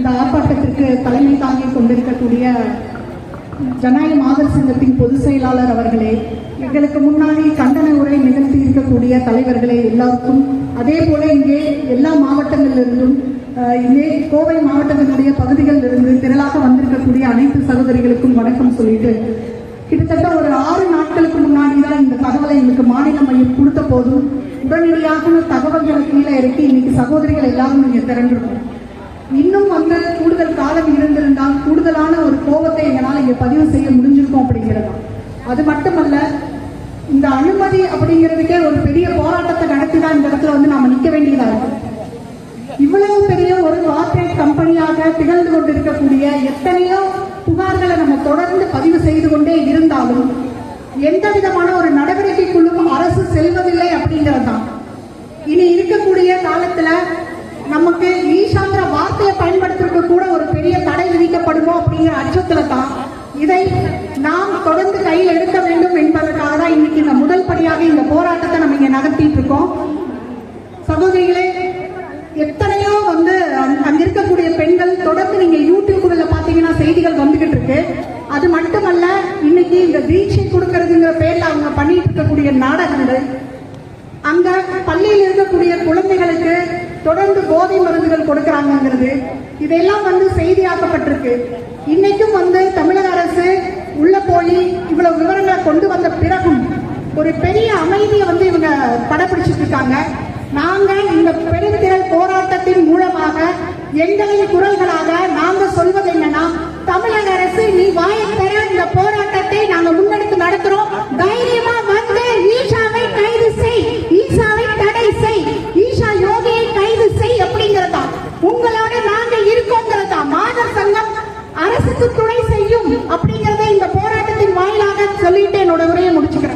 இந்த ஆர்ப்பாட்டத்திற்கு தலைமை தாங்கி கொண்டிருக்கக்கூடிய ஜனநாயக மாதர் சங்கத்தின் பொதுச் செயலாளர் அவர்களே எங்களுக்கு முன்னாடி கண்டன உரை நிகழ்த்தி இருக்கக்கூடிய தலைவர்களே எல்லாருக்கும் அதே போல இங்கே எல்லா மாவட்டங்களிலிருந்தும் இங்கே கோவை மாவட்டத்தினுடைய பகுதிகளில் இருந்து திரளாக வந்திருக்கக்கூடிய அனைத்து சகோதரிகளுக்கும் வணக்கம் சொல்லிட்டு கிட்டத்தட்ட ஒரு ஆறு நாட்களுக்கு முன்னாடி தான் இந்த தகவலை எங்களுக்கு மாநில மையம் கொடுத்த போதும் உடனடியாக தகவல்களை கீழே இறக்கி இன்னைக்கு சகோதரிகள் எல்லாரும் இங்கே திரண்டிருக்கோம் இன்னும் வந்து கூடுதல் காலம் இருந்திருந்தால் கூடுதலான ஒரு கோபத்தை எங்களால் இங்கே பதிவு செய்ய முடிஞ்சிருக்கும் அப்படிங்கிறது. அது மட்டுமல்ல இந்த அனுமதி அப்படிங்கிறதுக்கே ஒரு பெரிய போராட்டத்தை நடத்தி தான் இந்த இடத்துல வந்து நாம நிக்க வேண்டியதா இருக்கும் இவ்வளவு பெரிய ஒரு கார்பரேட் கம்பெனியாக திகழ்ந்து கொண்டிருக்கக்கூடிய எத்தனையோ புகார்களை நம்ம தொடர்ந்து பதிவு செய்து கொண்டே இருந்தாலும் எந்த விதமான ஒரு நடவடிக்கைக்குள்ளும் அரசு செல்வதில்லை அப்படிங்கிறது தான் இனி இருக்கக்கூடிய காலத்துல நமக்கு ஈஷாங்கிற வார்த்தையை பயன்படுத்துறதுக்கு கூட ஒரு பெரிய தடை விதிக்கப்படுமோ அப்படிங்கிற அச்சத்துல தான் இதை நாம் தொடர்ந்து கையில் எடுக்க வேண்டும் என்பதற்காக தான் இன்னைக்கு இந்த முதல் படியாக இந்த போராட்டத்தை நம்ம இங்க நடத்திட்டு இருக்கோம். சகோதரிகளே எத்தனையோ வந்து அங்க இருக்கக்கூடிய பெண்கள் தொடர்ந்து நீங்க யூடியூப்ல பாத்தீங்கன்னா செய்திகள் வந்துகிட்டு இருக்கு. அது மட்டுமல்ல இன்னைக்கு இந்த தீட்சை கொடுக்கறதுங்கிற பேர்ல அவங்க பண்ணிட்டு இருக்கக்கூடிய நாடகங்கள் அந்த பள்ளியில் இருக்கக்கூடிய குழந்தைகளுக்கு தொடர்ந்து போதை மருந்துகள் கொடுக்கறாங்கிறது இதெல்லாம் வந்து செய்தியாக்கப்பட்டிருக்கு. இன்னைக்கும் வந்து தமிழக அரசு உள்ள போய் இவ்வளவு விவரங்களை கொண்டு வந்த பிறகும் ஒரு பெரிய அமைதியை வந்து இவங்க படப்பிடிச்சிட்டு இருக்காங்க. நாங்கள் இந்த பெருந்திரள் போராட்டத்தின் மூலமாக எங்களின் குரல்களாக நாங்கள் சொல்வது என்னன்னா தமிழக அரசு நீ என்னோட உரையை முடிச்சுக்கிறேன்.